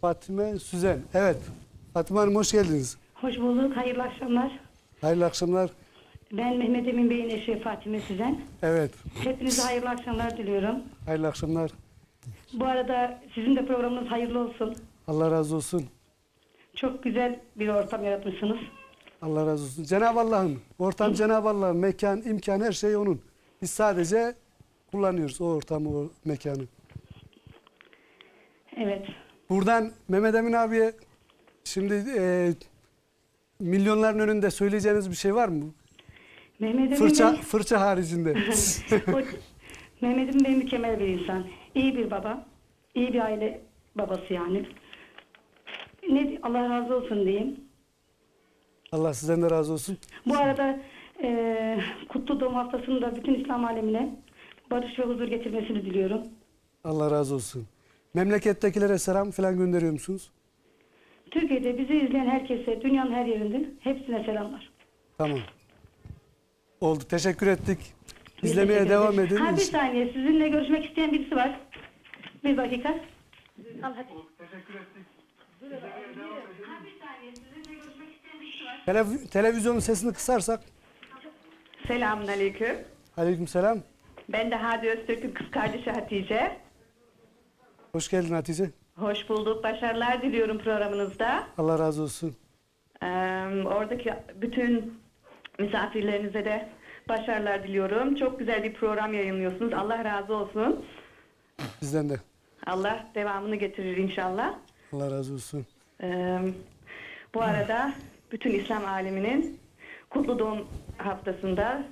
Fatime Süzen. Evet. Fatime Hanım hoş geldiniz. Hoş bulduk, hayırlı akşamlar. Hayırlı akşamlar. Ben Mehmet Emin Bey'in eşi Fatime Süzen. Evet. Hepinize hayırlı akşamlar diliyorum. Hayırlı akşamlar. Bu arada sizin de programınız hayırlı olsun. Allah razı olsun. Çok güzel bir ortam yaratmışsınız. Allah razı olsun. Cenab-ı Allah'ın, ortam Cenab-ı Allah'ın, mekan, imkan her şey onun. Biz sadece kullanıyoruz o ortamı, o mekanı. Evet. Buradan Mehmet Emin abiye şimdi e, milyonların önünde söyleyeceğiniz bir şey var mı? Mehmet Emin Fırça, Bey, fırça haricinde. o- Mehmet Emin Bey mükemmel bir insan. İyi bir baba. iyi bir aile babası yani. Ne, Allah razı olsun diyeyim. Allah sizden de razı olsun. Bu arada eee Kutlu Doğum Haftası'nda bütün İslam alemine barış ve huzur getirmesini diliyorum. Allah razı olsun. Memlekettekilere selam falan gönderiyor musunuz? Türkiye'de bizi izleyen herkese, dünyanın her yerinde hepsine selamlar. Tamam. Oldu. Teşekkür ettik. Biz İzlemeye teşekkür devam edin. Ha bir saniye, sizinle görüşmek isteyen birisi var. Bir dakika. Al hadi. Ha bir saniye, sizinle görüşmek isteyen birisi var. Telev- televizyonun sesini kısarsak. Selamünaleyküm. Aleykümselam. Ben de Hadi Öztürk'ün kız kardeşi Hatice. Hoş geldin Hatice. Hoş bulduk. Başarılar diliyorum programınızda. Allah razı olsun. Ee, oradaki bütün misafirlerinize de başarılar diliyorum. Çok güzel bir program yayınlıyorsunuz. Allah razı olsun. Bizden de. Allah devamını getirir inşallah. Allah razı olsun. Ee, bu arada bütün İslam aleminin kutlu doğum haftasında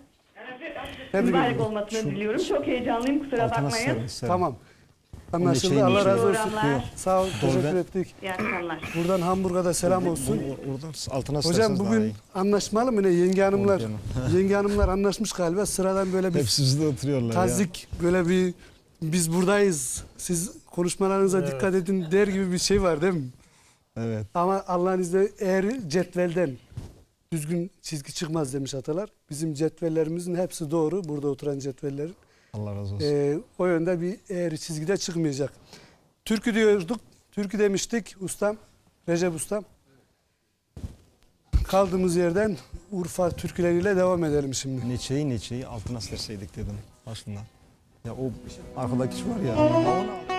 mübarek olmasını diliyorum. Çok heyecanlıyım. Kusura Altına bakmayın. Tamam. Anlaşıldı. şeyin Allah razı olsun. Sağ ol. Doğru Teşekkür ettik. İyi akşamlar. Buradan Hamburg'a da selam olsun. Bu- Oradan altına Hocam daha bugün iyi. anlaşmalı mı ne? Yenge hanımlar, Olur yenge hanımlar anlaşmış galiba. Sıradan böyle bir Hepsi bizde oturuyorlar ya. tazik, böyle bir biz buradayız. Siz konuşmalarınıza dikkat edin der gibi bir şey var değil mi? Evet. Ama Allah'ın izniyle eğer cetvelden düzgün çizgi çıkmaz demiş atalar. Bizim cetvellerimizin hepsi doğru. Burada oturan cetvellerin. Allah razı olsun. Ee, o yönde bir eğri çizgide çıkmayacak. Türkü diyorduk. Türkü demiştik ustam. Recep ustam. Kaldığımız yerden Urfa türküleriyle devam edelim şimdi. Neçeyi neçeyi altına serseydik dedim aslında. Ya o arkadaki şu var ya.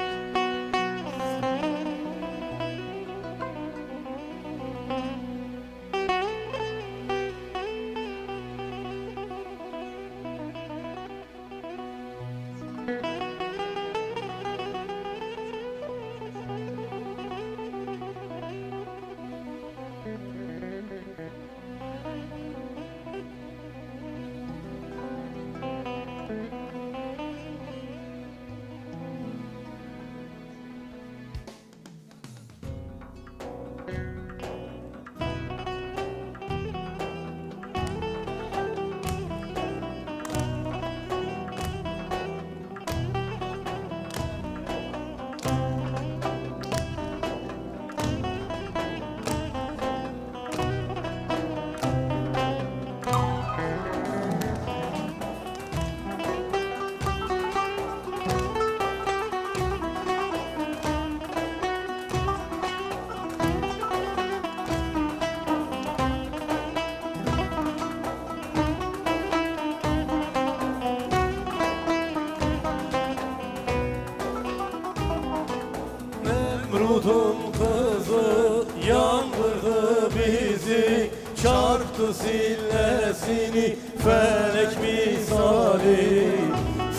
Nemrut'un kızı yandırdı bizi Çarptı sillesini felek misali.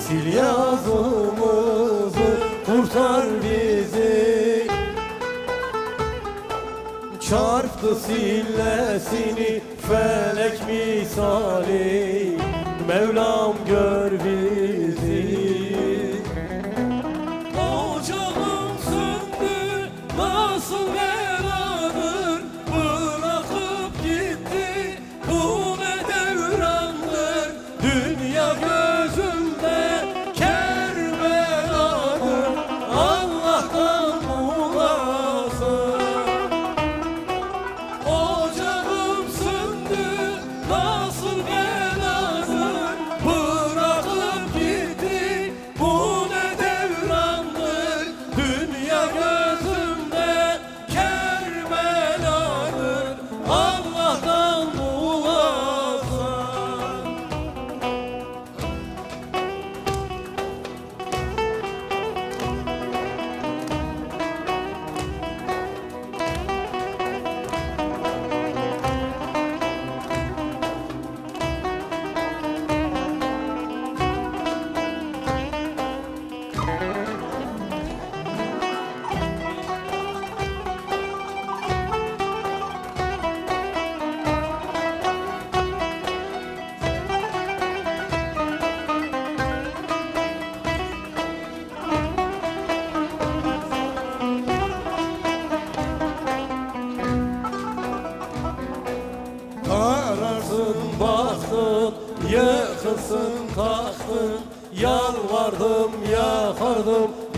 Sil yazımızı kurtar bizi. Çarptı sillesini felek misali. Mevlam gör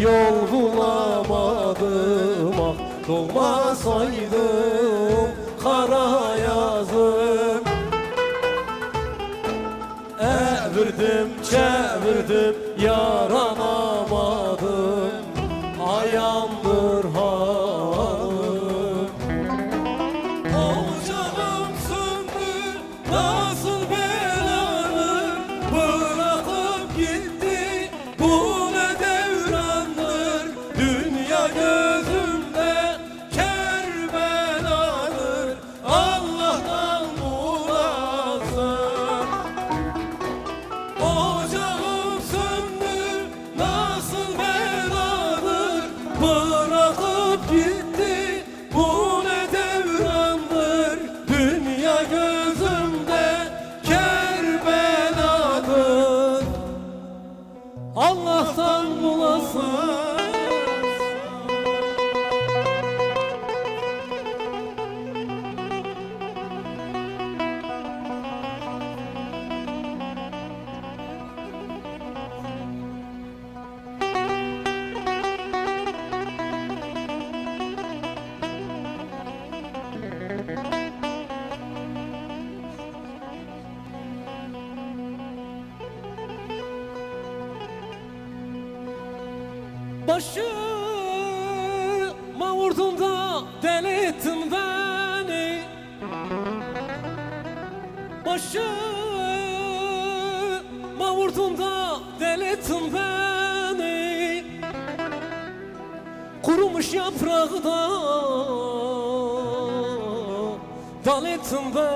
yol bulamadım Ah doğmasaydım kara yazım. Evirdim çevirdim you. Başıma vurdun da deli ettin beni. Başıma vurdun da deli ettin beni. Kurumuş yaprakta dal ettin beni.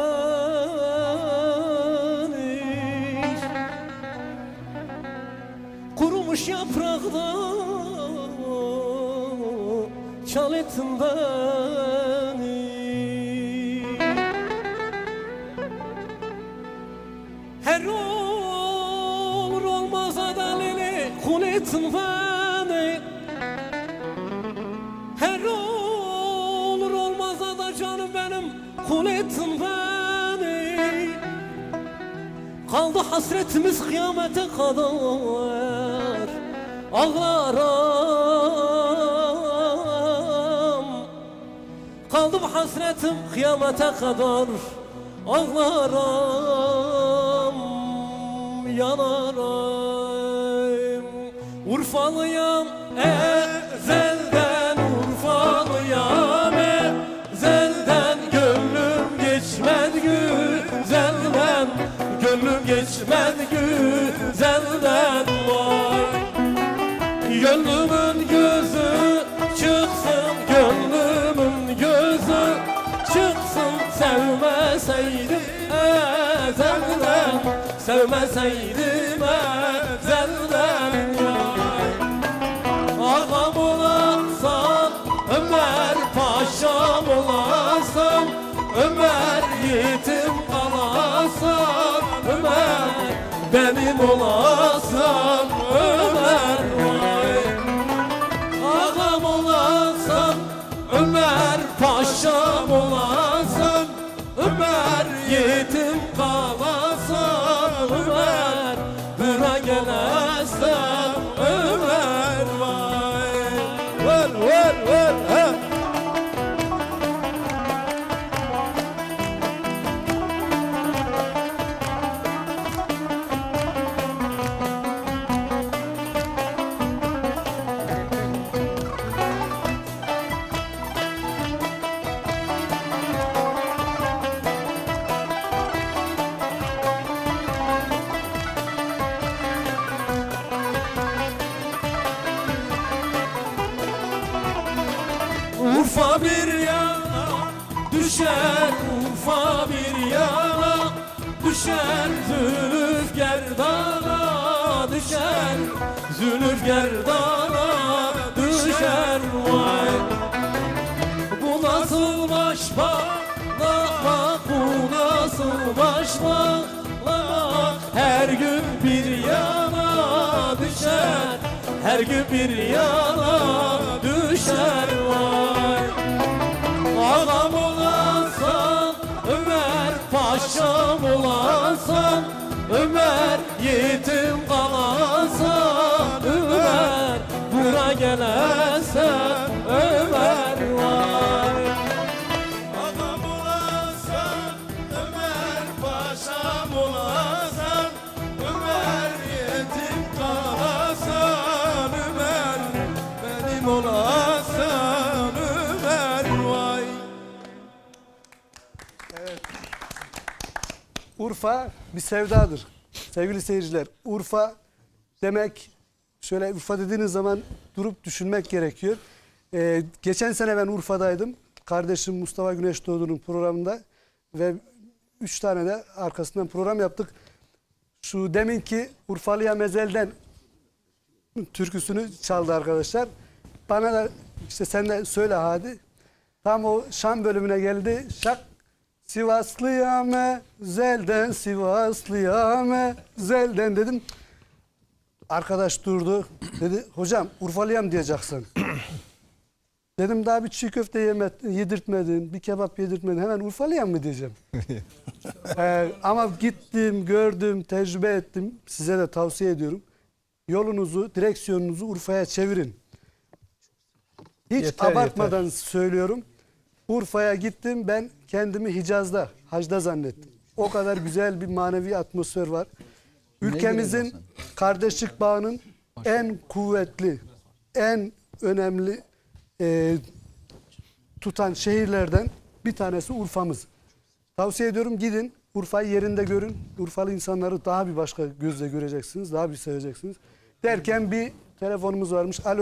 Kurumuş yaprakta çal ettin beni. Her olur olmaz adaleli kul ettin beni. Her olur olmaz da canım benim kul ettin beni. Kaldı hasretimiz kıyamete kadar Ağlarım Kaldı bu hasretim kıyamete kadar. Ağlarım Yanarım. Urfalıyam ezelden Sevmeseydim ezelden Vay Ağam olasam Ömer Paşam olasam Ömer yetim kalasam Ömer benim olasam Ömer vay. Ağam olasam Ömer Paşam olasam Ömer yetim Bir yana düşer Urfa bir yana düşer Zülüf gerdana düşer Zülüf gerdana düşer vay. Bu nasıl başpalamak Bu nasıl başpalamak Her gün bir yana düşer Her gün bir yana Yiğitim kalasan Ömer Bura gelesen Ömer var Adam olasan Ömer Paşam olasan Ömer yetim kalasan Ömer benim olasan Ömer vay. Evet. Urfa bir sevdadır. Sevgili seyirciler, Urfa demek şöyle Urfa dediğiniz zaman durup düşünmek gerekiyor. Ee, geçen sene ben Urfa'daydım. Kardeşim Mustafa Güneş Doğdu'nun programında ve üç tane de arkasından program yaptık. Şu deminki Urfalıya Mezel'den türküsünü çaldı arkadaşlar. Bana da işte sen de söyle hadi. Tam o Şam bölümüne geldi. Şak Sivaslıya mezelden Sivaslıya mezelden dedim. Arkadaş durdu. Dedi hocam Urfalıyam diyeceksin. Dedim daha bir çiğ köfte yemet, yedirtmedin, bir kebap yedirtmedin. Hemen Urfalıyam mı diyeceğim. Ee, ama gittim, gördüm, tecrübe ettim. Size de tavsiye ediyorum. Yolunuzu, direksiyonunuzu Urfa'ya çevirin. Hiç Yeter, abartmadan söylüyorum. Urfa'ya gittim ben kendimi Hicaz'da, Hacda zannettim. O kadar güzel bir manevi atmosfer var. Ülkemizin kardeşlik bağının en kuvvetli, en önemli e, tutan şehirlerden bir tanesi Urfa'mız. Tavsiye ediyorum gidin Urfa'yı yerinde görün. Urfalı insanları daha bir başka gözle göreceksiniz, daha bir seveceksiniz. Derken bir telefonumuz varmış. Alo